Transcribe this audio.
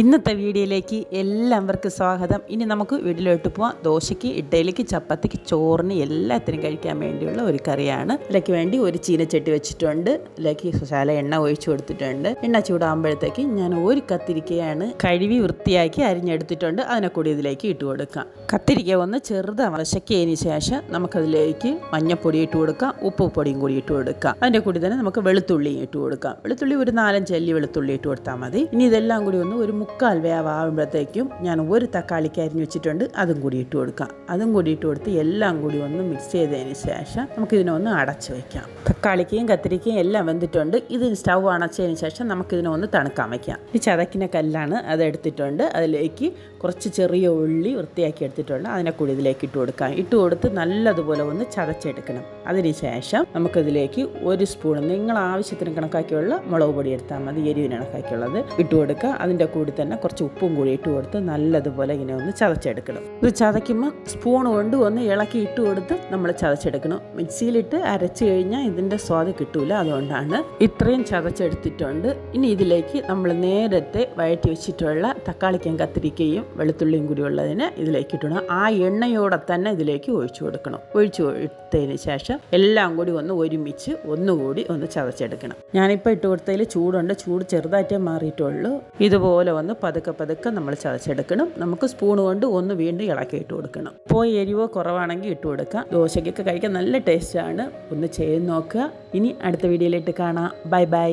ഇന്നത്തെ വീഡിയോയിലേക്ക് എല്ലാവർക്കും സ്വാഗതം. ഇനി നമുക്ക് വീട്ടിലോട്ട് പോവാം. ദോശയ്ക്ക് ഇഡ്ഡലിക്ക് ചപ്പാത്തിക്ക് ചോറിന് എല്ലാത്തിനും കഴിക്കാൻ വേണ്ടിയുള്ള ഒരു കറിയാണ്. ഇതിലേക്ക് വേണ്ടി ഒരു ചീനച്ചട്ടി വെച്ചിട്ടുണ്ട്. ഇതിലേക്ക് ശാല എണ്ണ ഒഴിച്ചു കൊടുത്തിട്ടുണ്ട്. എണ്ണ ചൂടാകുമ്പോഴത്തേക്ക് ഞാൻ ഒരു കത്തിരിക്കയാണ് കഴുകി വൃത്തിയാക്കി അരിഞ്ഞെടുത്തിട്ടുണ്ട്. അതിനെ കൂടി ഇതിലേക്ക് ഇട്ട് കൊടുക്കാം. കത്തിരിക്ക ഒന്ന് ചെറുത് വശക്കിയതിന് ശേഷം നമുക്കതിലേക്ക് മഞ്ഞപ്പൊടി ഇട്ട് കൊടുക്കാം. ഉപ്പ് പൊടിയും കൂടി ഇട്ട് കൊടുക്കാം. അതിന്റെ കൂടി തന്നെ നമുക്ക് വെളുത്തുള്ളിയും ഇട്ട് കൊടുക്കാം. വെളുത്തുള്ളി ഒരു നാലഞ്ച് അല്ലി വെളുത്തുള്ളി ഇട്ട് കൊടുത്താൽ മതി. ഇനി ഇതെല്ലാം കൂടി ഒന്ന് ഒരു മുക്കാൽ വേവാകുമ്പോഴത്തേക്കും ഞാൻ ഒരു തക്കാളിക്ക് അരിഞ്ഞു വെച്ചിട്ടുണ്ട്. അതും കൂടി ഇട്ട് കൊടുക്കാം. അതും കൂടി ഇട്ട് കൊടുത്ത് എല്ലാം കൂടി ഒന്ന് മിക്സ് ചെയ്തതിന് ശേഷം നമുക്കിതിനെ ഒന്ന് അടച്ച് വയ്ക്കാം തക്കാളിക്കയും കത്തിരിക്കയും എല്ലാം വെന്തിട്ടുണ്ട്. ഇത് സ്റ്റൗ അണച്ചതിന് ശേഷം നമുക്കിതിനെ ഒന്ന് തണുക്കാൻ വയ്ക്കാം ഈ ചതക്കിന കല്ലാണ് അത് എടുത്തിട്ടുണ്ട്. അതിലേക്ക് കുറച്ച് ചെറിയ ഉള്ളി വൃത്തിയാക്കി എടുത്തിട്ടുണ്ട്. അതിനെ കൂടി ഇതിലേക്ക് ഇട്ട് കൊടുക്കാം. ഇട്ട് കൊടുത്ത് നല്ലതുപോലെ ഒന്ന് ചതച്ചെടുക്കണം. അതിന് ശേഷം നമുക്കിതിലേക്ക് ഒരു സ്പൂൺ നിങ്ങൾ ആവശ്യത്തിന് കണക്കാക്കിയുള്ള മുളക് പൊടി എടുത്താൽ മതി. എരിവിന് കണക്കാക്കിയുള്ളത് ഇട്ട് കൊടുക്കുക. അതിന്റെ കൂടി തന്നെ കുറച്ച് ഉപ്പും കൂടി ഇട്ട് കൊടുത്ത് നല്ലതുപോലെ ഇങ്ങനെ ഒന്ന് ചതച്ചെടുക്കണം. ഇത് ചതയ്ക്കുമ്പോൾ സ്പൂൺ കൊണ്ട് ഒന്ന് ഇളക്കി ഇട്ട് കൊടുത്ത് നമ്മൾ ചതച്ചെടുക്കണം. മിക്സിയിലിട്ട് അരച്ച് കഴിഞ്ഞാൽ ഇതിന്റെ സ്വാദ് കിട്ടൂല. അതുകൊണ്ടാണ് ഇത്രയും ചതച്ചെടുത്തിട്ടുണ്ട്. ഇനി ഇതിലേക്ക് നമ്മൾ നേരത്തെ വഴറ്റി വെച്ചിട്ടുള്ള തക്കാളിക്കും കത്തിരിക്കയും വെളുത്തുള്ളിയും കൂടി ഉള്ളതിന് ഇതിലേക്ക് ഇട്ടണം ആ എണ്ണയോടെ തന്നെ ഇതിലേക്ക് ഒഴിച്ചു കൊടുക്കണം. ഒഴിച്ചു കൊടുത്തതിന് ശേഷം എല്ലാം കൂടി ഒന്ന് ഒരുമിച്ച് ഒന്നുകൂടി ഒന്ന് ചതച്ചെടുക്കണം. ഞാനിപ്പോൾ ഇട്ട് കൊടുത്തതിൽ ചൂടുണ്ട്. ചൂട് ചെറുതായിട്ടേ മാറിയിട്ടുള്ളൂ. ഇതുപോലെ ഒന്ന് പതുക്കെ പതുക്കെ നമ്മൾ ചതച്ചെടുക്കണം. നമുക്ക് സ്പൂൺ കൊണ്ട് ഒന്ന് വീണ്ടും ഇളക്കി ഇട്ട് കൊടുക്കണം. ഇപ്പോൾ എരിവോ കുറവാണെങ്കിൽ ഇട്ട് കൊടുക്കാം. ദോശയ്ക്കൊക്കെ കഴിക്കാൻ നല്ല ടേസ്റ്റാണ്. ഒന്ന് ചെയ്ത് നോക്കുക. ഇനി അടുത്ത വീഡിയോയിലിട്ട് കാണാം. Bye bye.